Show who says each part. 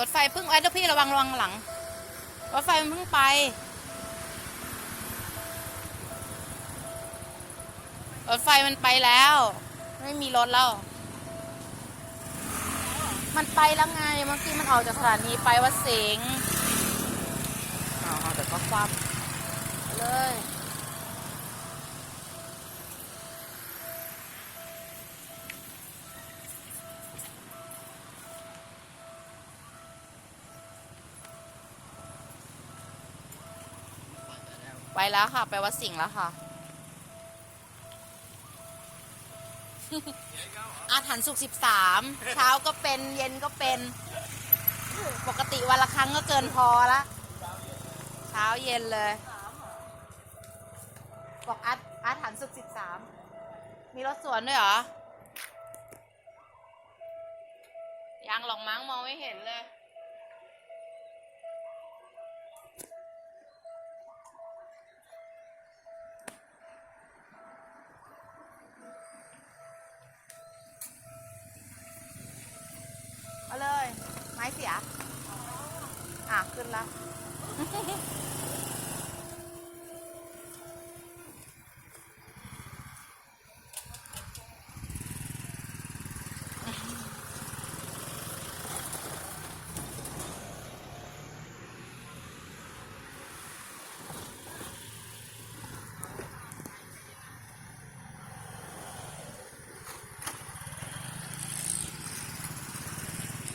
Speaker 1: รถไฟเพิ่งไอ้เดี๋ยวพี่ระวังระวังหลัง รถไฟมันเพิ่งไปรถไฟมันไปแล้ว ไม่มีรถแล้ว มันไปแล้วไงเมื่อกี้มันออกจากสถานีไปวัดสิงห์เอาเอาแต่ก็คว่ำเลย ไปแล้วค่ะ ไปวัดสิงห์แล้วค่ะ อาถรรพ์สุกสิบสามเช้าก็เป็นเย็นก็เป็น ปกติวันละครั้งก็เกินพอละเช้าเย็นเลย บอกอาอาถรรพ์สุกสิบสามมีรถสวนด้วยเหรอ ยังหรอกมั้งมองไม่เห็นเลย อาเลยไม้เสียอะขึ้นแล้ว